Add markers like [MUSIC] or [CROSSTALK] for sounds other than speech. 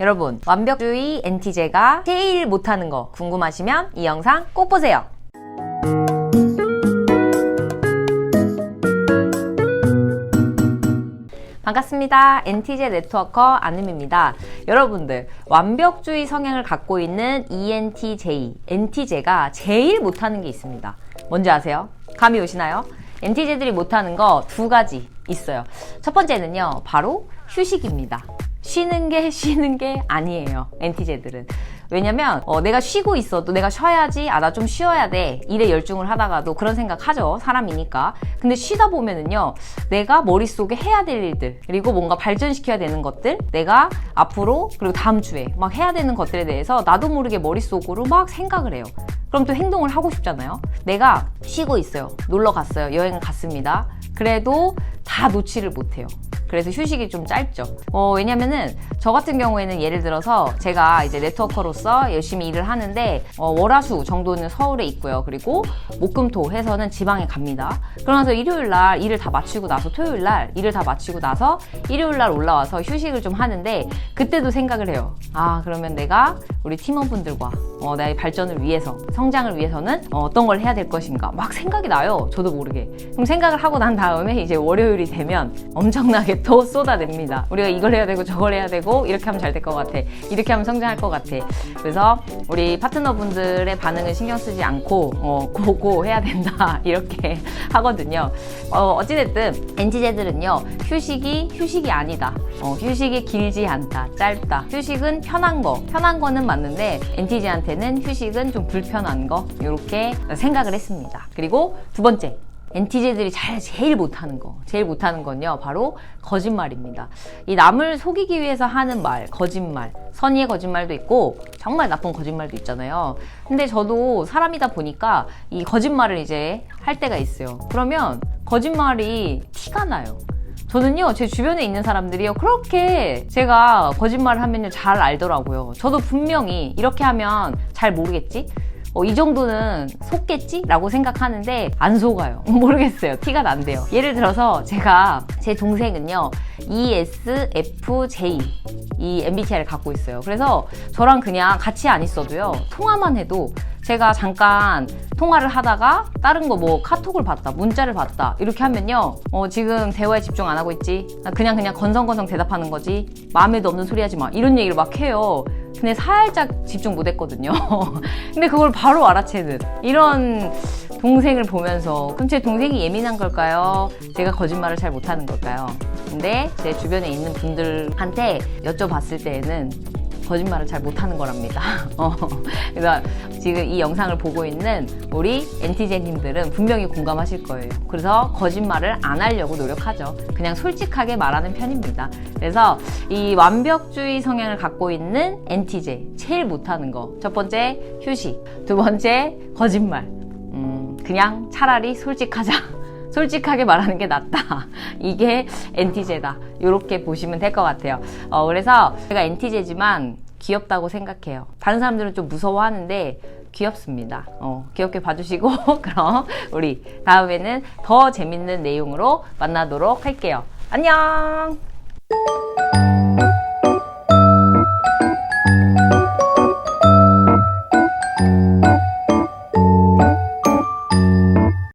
여러분, 완벽주의 NT제가 제일 못하는 거 궁금하시면 이 영상 꼭 보세요. 반갑습니다. NTJ 네트워커 안음입니다. 여러분들, 완벽주의 성향을 갖고 있는 ENTJ, NTJ가 제일 못하는 게 있습니다. 뭔지 아세요? 감이 오시나요? NTJ들이 못하는 거 두 가지 있어요. 첫 번째는요, 바로 휴식입니다. 쉬는 게 [LAUGHS] 쉬는 게 아니에요. NTJ들은. 왜냐면 어, 내가 쉬고 있어도 내가 쉬어야지 아 나 좀 쉬어야 돼 일에 열중을 하다가도 그런 생각 하죠 사람이니까. 근데 쉬다 보면은요 내가 머릿속에 해야 될 일들 그리고 뭔가 발전시켜야 되는 것들 내가 앞으로 그리고 다음 주에 막 해야 되는 것들에 대해서 나도 모르게 머릿속으로 막 생각을 해요. 그럼 또 행동을 하고 싶잖아요. 내가 쉬고 있어요. 놀러 갔어요. 여행을 갔습니다. 그래도 다 놓지를 못해요 그래서 휴식이 좀 짧죠. 어, 왜냐면은 저 같은 경우에는 예를 들어서 제가 이제 네트워커로서 열심히 일을 하는데 어, 월화수 정도는 서울에 있고요. 그리고 목금토 해서는 지방에 갑니다. 그러면서 일요일 날 일을 다 마치고 나서 토요일 날 일을 다 마치고 나서 일요일 날 올라와서 휴식을 좀 하는데 그때도 생각을 해요. 아 그러면 내가 우리 팀원분들과 어, 나의 발전을 위해서 성장을 위해서는 어, 어떤 걸 해야 될 것인가 막 생각이 나요. 저도 모르게. 그럼 생각을 하고 난 다음에 이제 월요일이 되면 엄청나게 또 쏟아냅니다. 우리가 이걸 해야 되고 저걸 해야 되고 이렇게 하면 잘 될 것 같아. 이렇게 하면 성장할 것 같아. 그래서 우리 파트너분들의 반응을 신경 쓰지 않고 어, 고고 해야 된다 [LAUGHS] 이렇게 하거든요. 어, 어찌됐든 NT제들은요 휴식이 휴식이 아니다. 어, 휴식이 길지 않다, 짧다. 휴식은 편한 거, 편한 거는 맞는데 NT제한테는 휴식은 좀 불편한 거 이렇게 생각을 했습니다. 그리고 두 번째 NTJ들이 잘 제일 못하는 거, 제일 못하는 건요, 바로 거짓말입니다. 이 남을 속이기 위해서 하는 말, 거짓말, 선의의 거짓말도 있고 정말 나쁜 거짓말도 있잖아요. 근데 저도 사람이다 보니까 이 거짓말을 이제 할 때가 있어요. 그러면 거짓말이 티가 나요. 저는요, 제 주변에 있는 사람들이요, 그렇게 제가 거짓말을 하면요, 잘 알더라고요. 저도 분명히 이렇게 하면 잘 모르겠지? 어, 이 정도는 속겠지? 라고 생각하는데 안 속아요. [LAUGHS] 모르겠어요. 티가 난대요. 예를 들어서 제가 제 동생은요, ESFJ 이 MBTI를 갖고 있어요. 그래서 저랑 그냥 같이 안 있어도요, 통화만 해도 제가 잠깐 통화를 하다가 다른 거 뭐 카톡을 봤다, 문자를 봤다 이렇게 하면요, 어, 지금 대화에 집중 안 하고 있지? 나 그냥 그냥 건성건성 대답하는 거지? 마음에도 없는 소리 하지 마. 이런 얘기를 막 해요. 근데 살짝 집중 못 했거든요. [LAUGHS] 근데 그걸 바로 알아채는 이런 동생을 보면서 그럼 제 동생이 예민한 걸까요? 제가 거짓말을 잘 못하는 걸까요? 근데 제 주변에 있는 분들한테 여쭤봤을 때에는 거짓말을 잘 못하는 거랍니다. [LAUGHS] 어, 그래서 지금 이 영상을 보고 있는 우리 NTJ님들은 분명히 공감하실 거예요. 그래서 거짓말을 안 하려고 노력하죠. 그냥 솔직하게 말하는 편입니다. 그래서 이 완벽주의 성향을 갖고 있는 NTJ 제일 못하는 거. 첫 번째 휴식, 두 번째 거짓말. 음, 그냥 차라리 솔직하자. [LAUGHS] 솔직하게 말하는 게 낫다. [LAUGHS] 이게 NT제다. 이렇게 보시면 될 것 같아요. 어, 그래서 제가 NT제지만 귀엽다고 생각해요. 다른 사람들은 좀 무서워하는데 귀엽습니다. 어, 귀엽게 봐주시고, [LAUGHS] 그럼 우리 다음에는 더 재밌는 내용으로 만나도록 할게요. 안녕!